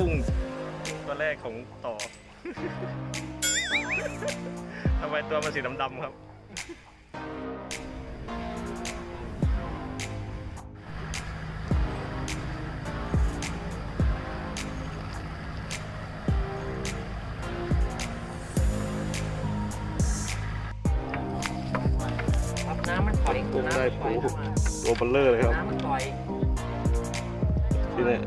กุ้งตัวแรกของต่อ ทำไมตัวมันสีดำๆครับ ครับน้ำมันปล่อยกุ้งได้น้ำมันปล่อยปูเข้ามาตัวเบลเลอร์เลยครับน้ำมันปล่อย ที่นี่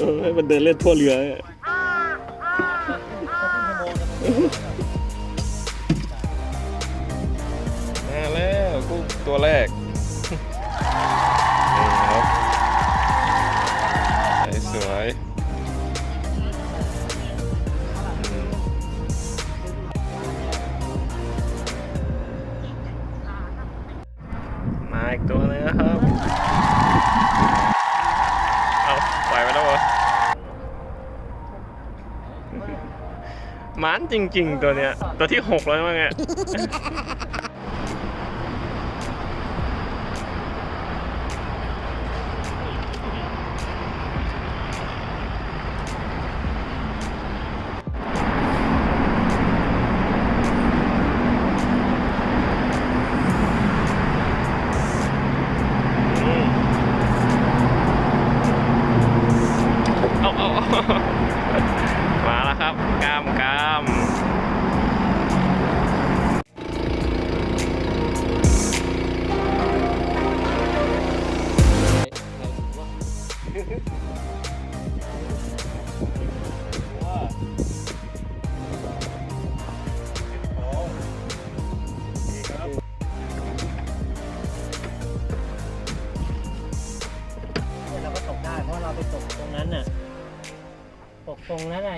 เออให้มันเดินเล่นทั่วเรือเนี่ยมาแล้วกุ้งตัวแรกนี่ครับสวยๆอืมมาอีกตัวหนึงนะครับ เอาปล่อยไปแล้วเหรอ ห มันจริง ๆ ตัวเนี้ย ตัวที่หกแล้วมั้งเนี่ย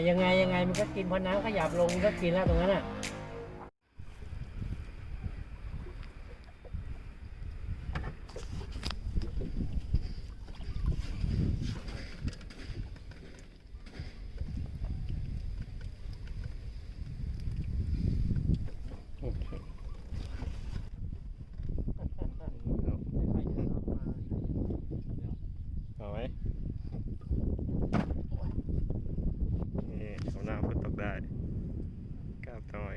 ยังไงยังไงมันก็กินพอน้ำขยับลงมันก็กินแล้วตรงนั้นอะ เอาไหมนี่เอาหน้าพุดตกได้กล้ามหน่อย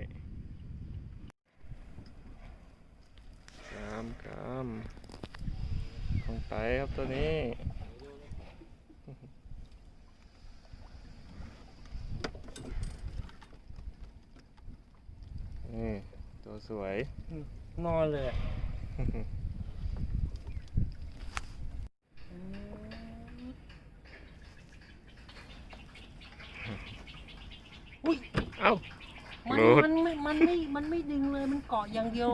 กล้ามกล้ามของไตครับตัวนี้นี่ตัวสวย นอนเลยอะอุ้ย เอ้ามันรูดมันไม่ มันไม่ มันไม่ดึงเลย มันเกาะอย่างเดียว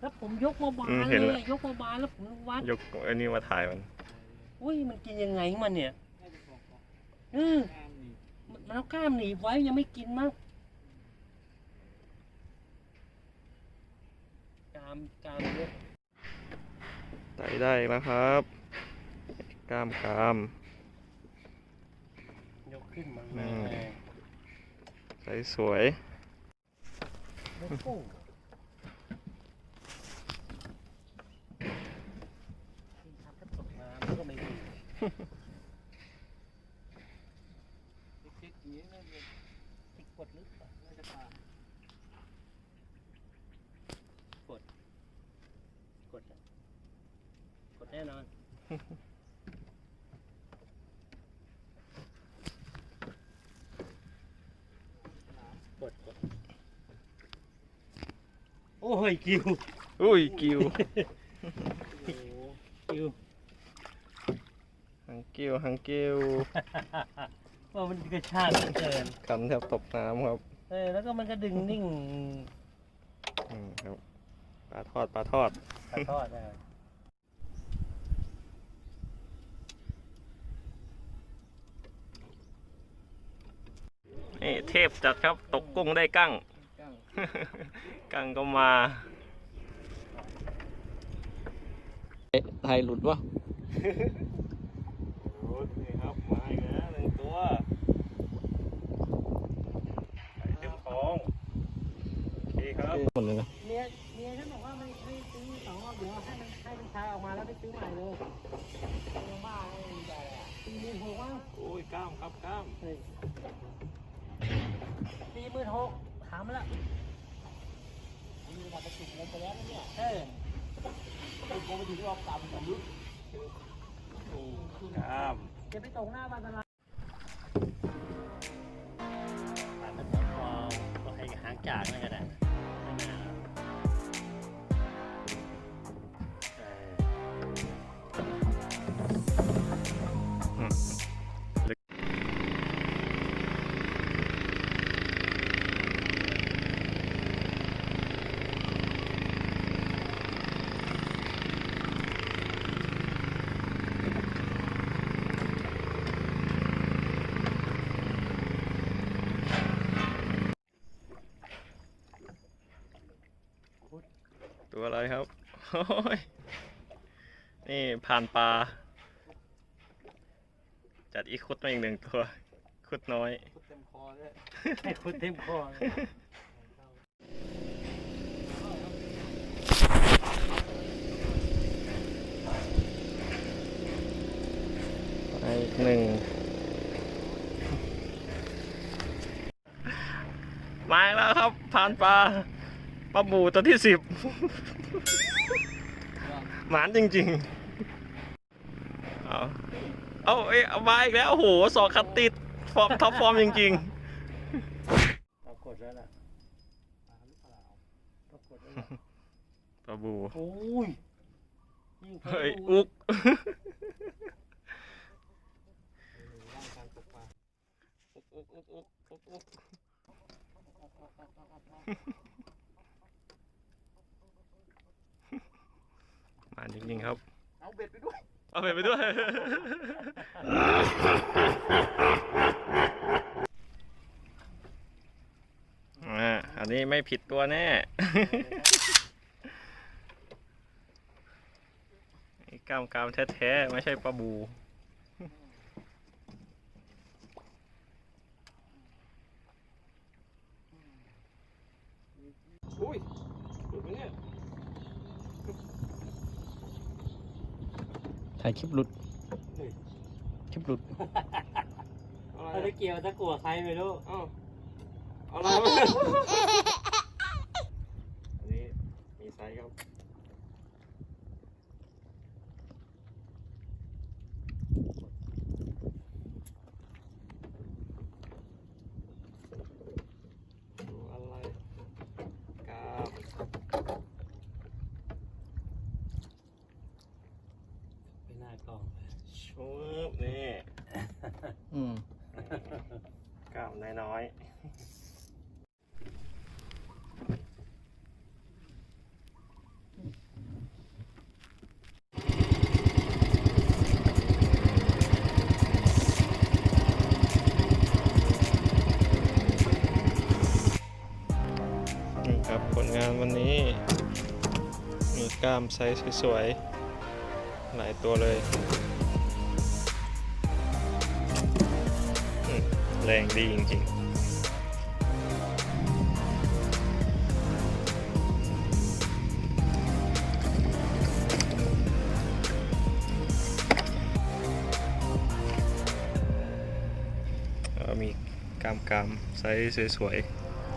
แล้วผมยกมาบาอืมนเห็นเลแล้ว ยยกมาบานแล้วผมวัดยกอันนี้มาถ่ายมัน อุ้ยมันกินยังไงของมันเนี่ยเออมันเอากล้ามหนีบไว้ยังไม่กินมั้งกามกามเยอะไตได้อีกแล้วครับกล้ามกราม ยกขึ้นมาอืแม่มไตสวยไม่พุ่งถ้าตกน้ำก็ไม่ ดีติดกดลึกอะน่าจะปลากด กดอะกดแน่นอน กดกดโอ้ย กิว อุ้ย กิว กิว หัง กิวหังกิวว่ามันกระชากเหลือเกินกันแทบตกน้ำครับเออแล้วก็มันก็ดึงนิ่งอืมครับปลาทอดปลาทอดขอโทษนะนี่เทพจัดครับ ตกกุ้งได้กั้ง กั้งก็มาไทยหลุดวะหลุดนี่ครับ มาอีกแล้วหนึ่งตัวไข่เต็มท้องโอเคครับหมดเลยนะ เมียเมีย ยฉันบอกว่าไม่ไม่ซื้อสองรอบเดี๋ยวให้มันให้มันชายออกมาแล้วไปซื้อใหม่เลยยังบ้าเลยสี่หมื่นหกว่า โอ้ยกล้ามครับกล้ามเฮ้ยสี่หมื่นหกถามมาแล้วมีระดับประจุเงินไปแล้วนะเนี่ยเออคุณคงไปถึงรอบต่ำกว่านี้กล้ามจะไปตรงหน้าบ้านตลาดตัดมันพอก็ให้หางจากนั่นก็ได้ อะไรครับนี่ผ่านปลา จัดอีกคุดมาอีกหนึ่งตัว คุดน้อย คุดเต็มคอด้วยให้คุณเต็มคอเลยอีกหนึ่งมาแล้วครับผ่านปลา ปลาบูตัวที่สิบหมานจริงๆ เอาเอาเอ้ยเอามาอีกแล้ว โอ้โหสองคัดติดฟอร์มท็อปฟอร์มจริงปรากฏแล้วล่ะปรากฏแล้วล่ะๆปลาบูโอ้ยยิ่งเฮ้ยดูอุกอุกอุกอุกอุกอุก มาจริงๆครับ เอาเบ็ดไปด้วย เอาไปไปด้วย อ่า อันนี้ไม่ผิดตัวแน่ไอ้กล้ามกรามแท้ๆ ไม่ใช่ปลาบู อุ้ยหลุดไหมเนี่ย ถ่ายคลิปหลุด คลิปหลุดเขาจะเกี่ยวตะกั่วใครไม่รู้อ้าวเอาอะไรมาอันนี้มีไซส์ครับ ดูอะไรกราบ ไปหน้ากล้อง ชุบนี่ อืม กล้ามน้อยๆนี่ครับผลงานวันนี้ มีก ล้ามไซส์สวยๆหลายตัวเลย แรงดีจริงๆแล้วมีกามกามๆไซส์สวย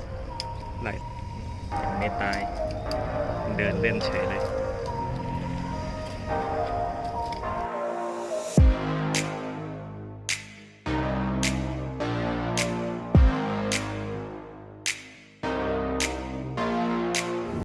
ๆไหลไม่ตาย เดินเล่นเฉยเลย